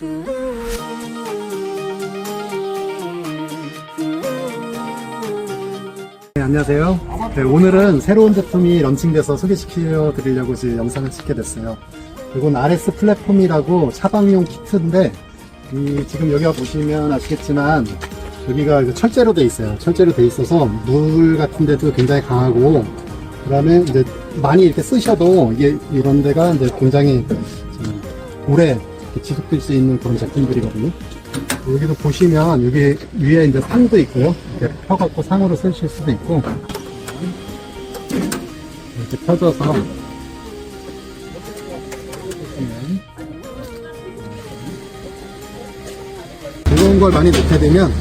네, 안녕하세요. 네, 오늘은 새로운 제품이 런칭돼서 소개시켜 드리려고 지금 영상을 찍게 됐어요. 이건 RS 플랫폼이라고 차박용 키트인데, 이 지금 여기가 보시면 아시겠지만, 여기가 철제로 돼 있어요. 철제로 돼 있어서 물 같은 데도 굉장히 강하고, 그 다음에 이제 많이 이렇게 쓰셔도 이게 이런 데가 이제 굉장히 좀 오래 지속될 수 있는 그런 제품들이거든요. 여기도 보시면 여기 위에 이제 상도 있고요. 이렇게 펴갖고 상으로 쓰실 수도 있고 이렇게 펴져서 무거운 걸 많이 넣게 되면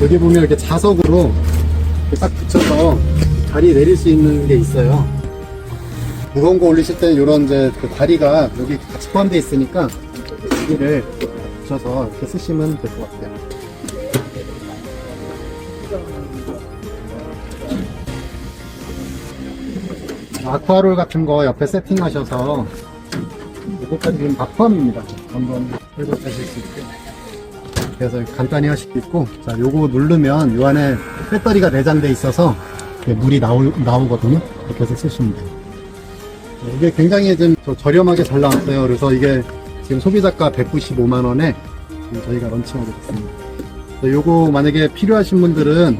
여기 보면 이렇게 자석으로 이렇게 딱 붙여서 다리 내릴 수 있는 게 있어요. 무거운 거 올리실 때 이런 이제 그 다리가 여기 같이 포함되어 있으니까 여기를 붙여서 이렇게 쓰시면 될 것 같아요. 아쿠아롤 같은 거 옆에 세팅하셔서 이것까지 지금 다 포함입니다. 한번 설거하실 수 있게. 그래서 간단히 하실 수 있고, 자, 요거 누르면 요 안에 배터리가 내장돼 있어서 물이 나오, 나오거든요. 이렇게 해서 쓰시면 돼요. 이게 굉장히 좀 저- 저렴하게 잘 나왔어요. 그래서 이게 지금 소비자가 195만 원에 저희가 런칭하게 됐습니다. 요거 만약에 필요하신 분들은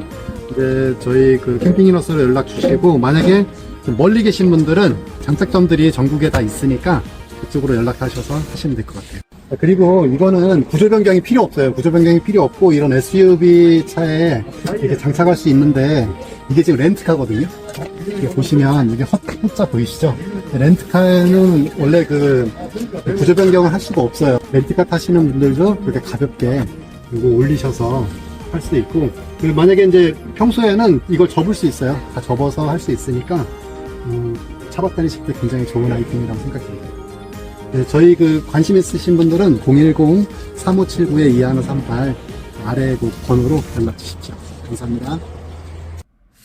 이제 저희 그 캠핑 이너스로 연락 주시고 만약에 좀 멀리 계신 분들은 장착점들이 전국에 다 있으니까 그쪽으로 연락하셔서 하시면 될 것 같아요. 그리고 이거는 구조 변경이 필요 없어요. 구조 변경이 필요 없고 이런 SUV 차에 이렇게 장착할 수 있는데 이게 지금 렌트카거든요. 이렇게 보시면 이게 헛, 헛자 보이시죠? 렌트카에는 원래 그 구조 변경을 할 수가 없어요. 렌트카 타시는 분들도 그렇게 가볍게 이거 올리셔서 할 수도 있고 그 만약에 이제 평소에는 이걸 접을 수 있어요. 다 접어서 할 수 있으니까 음, 차박 다니실 때 굉장히 좋은 아이템이라고 생각합니다. 네, 저희 그 관심 있으신 분들은 010-3579-2138 아래 그 번호로 연락 주십시오. 감사합니다.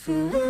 Ooh.